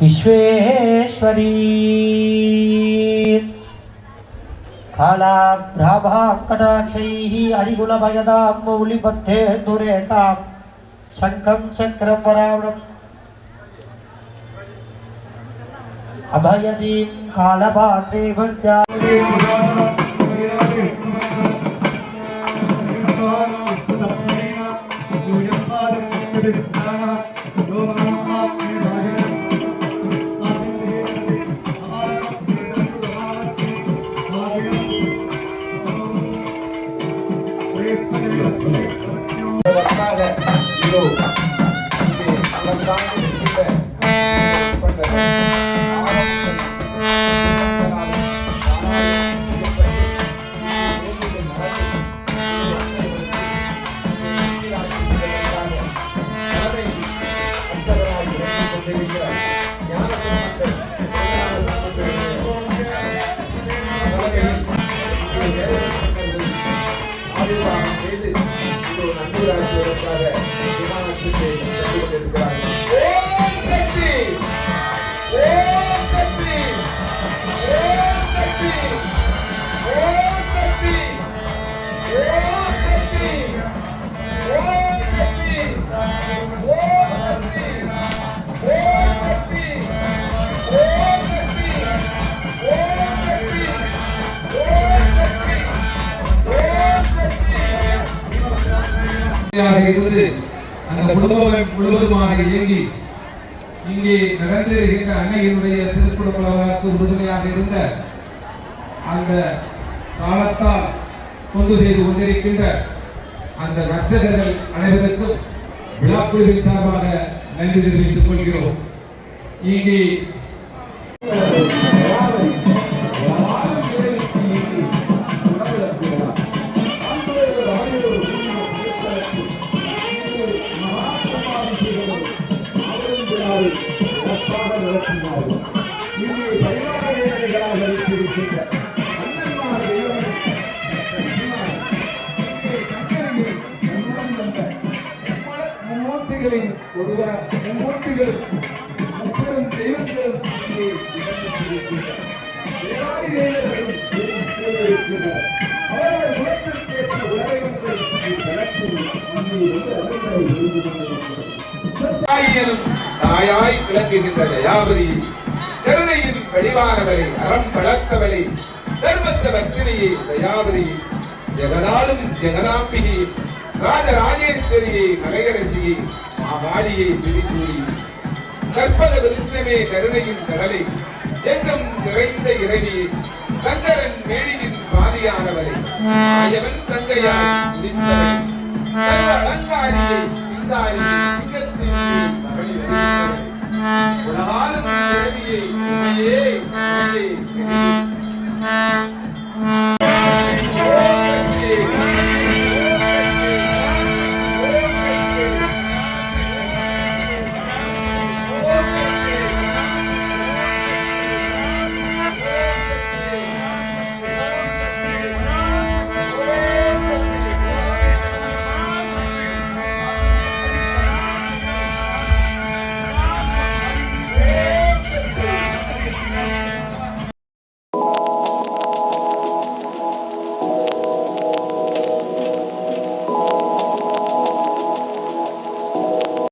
विश्वेश्वरी। कालाभ्राभाकटाक्षैः हरिकुलभयदां मौलिबद्धे दुरेतां शङ्खं चक्रं वरावणम् अभयदीं कालपात्रे भर्त्या। ಇದು இருந்து அந்த குடும்பம் முழுவதுமாக இயங்கி இங்கே நடந்திருக்கின்ற அன்னையினுடைய திருக்குடும்பக்கு உறுதுணையாக இருந்த அந்த காலத்தால் கொண்டு செய்து கொண்டிருக்கின்ற அந்த வர்த்தகர்கள் அனைவருக்கும் விழாக்குழுவின் சார்பாக நன்றி தெரிவித்துக் கொள்கிறோம். இங்கே மும்மூர்த்திகளின் இங்கே இடம்பெற்றிருக்கின்றனர். தேவாதி தேவர்களும் இங்கே அவர்கள் இங்கே தாயாய் விளங்குகின்ற தயாபதி கருணையின் கழிவானவரை அறம் வளர்த்தவரை சர்வத்த வர்த்தினியை தயாபதி ஜெகனாலும் ஜெகனாம்பிகை ராஜராஜேஸ்வரியை மலையரசியை மாவாடியை திரிசூரி கற்பக விருத்தமே கருணையின் கடலை எங்கும் நிறைந்த இறைவி சங்கரன் மேடியின் பாதியானவரை ஆயவன் தங்கையாய் உதித்தவரை சர்வ அலங்காரியை சிங்காரியை உலகாலும்